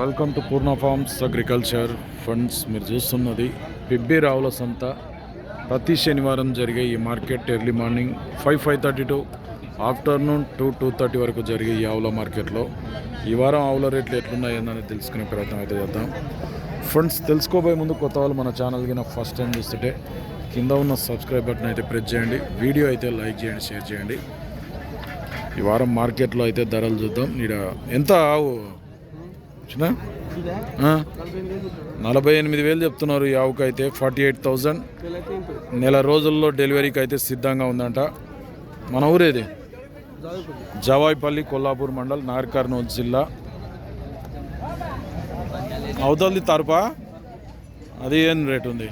Welcome to Purna farms agriculture funds మీరు చూస్తున్నది పిబ్బి రావుల సంత. ప్రతి శనివారం జరిగే ఈ market early morning five five thirty to afternoon two two thirty వరకు జరిగే ఈ ఆవుల మార్కెట్లో. ఈ వారం ఆవుల రేట్లు ఎట్లున్నాయని తెలుసుకునే ప్రయత్నం అయితే చేద్దాం. ఫ్రెండ్స్ తెలుసుకోబోయే ముందు కొత్త వాళ్ళు మన ఛానల్ కింద ఫస్ట్ టైం చూస్తుంటే కింద ఉన్న సబ్స్క్రైబ్ బటన్ అయితే ప్రెస్ చేయండి. వీడియో అయితే లైక్ చేయండి షేర్ చేయండి. ఈ వారం మార్కెట్లో అయితే ధరలు చూద్దాం. ఇక్కడ ఎంత ఆవు వచ్చినా? నలభై ఎనిమిది వేలు చెప్తున్నారు ఈ ఆవుకి అయితే ఫార్టీ ఎయిట్ థౌజండ్. నెల రోజుల్లో డెలివరీకి అయితే సిద్ధంగా ఉందంట. మన ఊరేది? జవాయిపల్లి కొల్లాపూర్ మండల్ నాగర్ కర్నూలు జిల్లా. అవతలది తరపా? అది ఏం రేట్ ఉంది?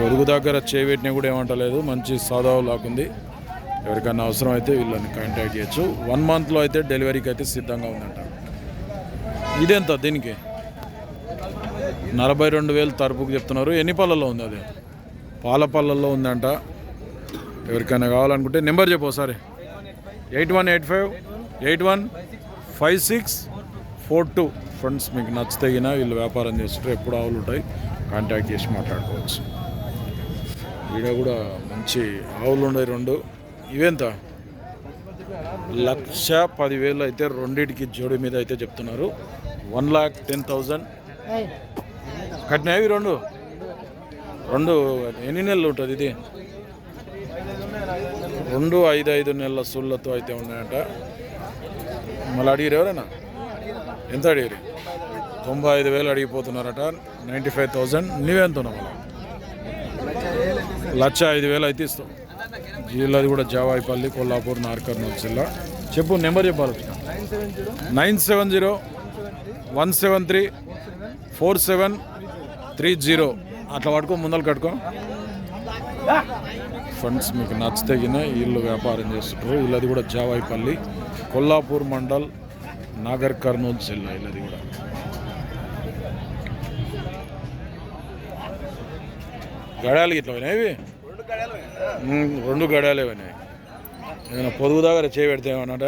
పొరుగు దగ్గర చేపెట్టినా కూడా ఏమంటలేదు. మంచి సాదావు లాకుంది ఎవరికైనా అవసరం అయితే వీళ్ళని కాంటాక్ట్ చేయొచ్చు. వన్ మంత్లో అయితే డెలివరీకి అయితే సిద్ధంగా ఉందంట. ఇదెంత దీనికి? నలభై రెండు వేలు తరపుకు చెప్తున్నారు. ఎన్ని పళ్ళల్లో ఉంది అది? పాల పళ్ళల్లో ఉందంట. ఎవరికైనా కావాలనుకుంటే నెంబర్ చెప్పు ఒకసారి. Eight one eight five eight one five six four two. Friends మీకు నచ్చితేగిన వీళ్ళు వ్యాపారం చేస్తుంటే ఎప్పుడు ఆవులు ఉంటాయి కాంటాక్ట్ చేసి మాట్లాడుకోవచ్చు. ఈడ కూడా మంచి ఆవులు ఉన్నాయి రెండు. ఇవేంత? లక్ష పదివేలు అయితే రెండింటికి జోడి మీద అయితే చెప్తున్నారు. One lakh ten thousand. కట్టినాయి ఇవి రెండు? రెండు ఎన్ని నెలలు ఉంటుంది ఇది? రెండు ఐదు ఐదు నెలల సుళ్ళతో అయితే ఉన్నాయంట. మళ్ళీ అడిగిరు ఎవరైనా? ఎంత అడిగిరు తొంభై ఐదు వేలు అడిగిపోతున్నారట. Ninety five thousand. నీవెంత ఉన్నావు లక్ష ఐదు వేలు అయితే ఇస్తాం జిల్లాది కూడా జావాయిపల్లి కొల్లాపూర్ నార్కర్నూలు జిల్లా. చెప్పు నెంబర్ చెప్పాలి. Nine seven zero. One seven three four seven three zero అట్లా పట్టుకో ముందలు కట్టుకో. ఫండ్స్ మీకు నచ్చితే గిన వీళ్ళు వ్యాపారం చేస్తుంటారు. వీళ్ళది కూడా జావాయిపల్లి కొల్లాపూర్ మండల్ నాగర్ కర్నూలు జిల్లా వీళ్ళది కూడా. గడాలు ఇట్లా పోయినాయి రెండు గడాలే పోయినాయి. ఏమైనా పొదుగు దగ్గర చేయి పెడితే ఏమన్నట.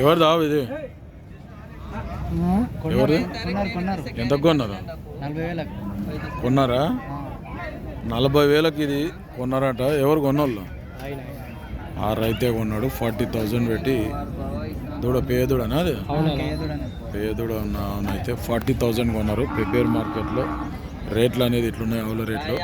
ఎవరు దావు ఇది? ఎవరు ఎంత కొన్నారు? కొన్నారా? నలభై వేలకు ఇది కొన్నారట. ఎవరు కొన్నోళ్ళు? ఆ రైతే కొన్నాడు. ఫార్టీ థౌజండ్ పెట్టి దూడ పేదూడనా అది? ఏదో అయితే ఫార్టీ థౌజండ్ కొన్నారు. ప్రిపేర్ మార్కెట్లో రేట్లు అనేది ఇట్లున్నాయి అవుల రేట్లు.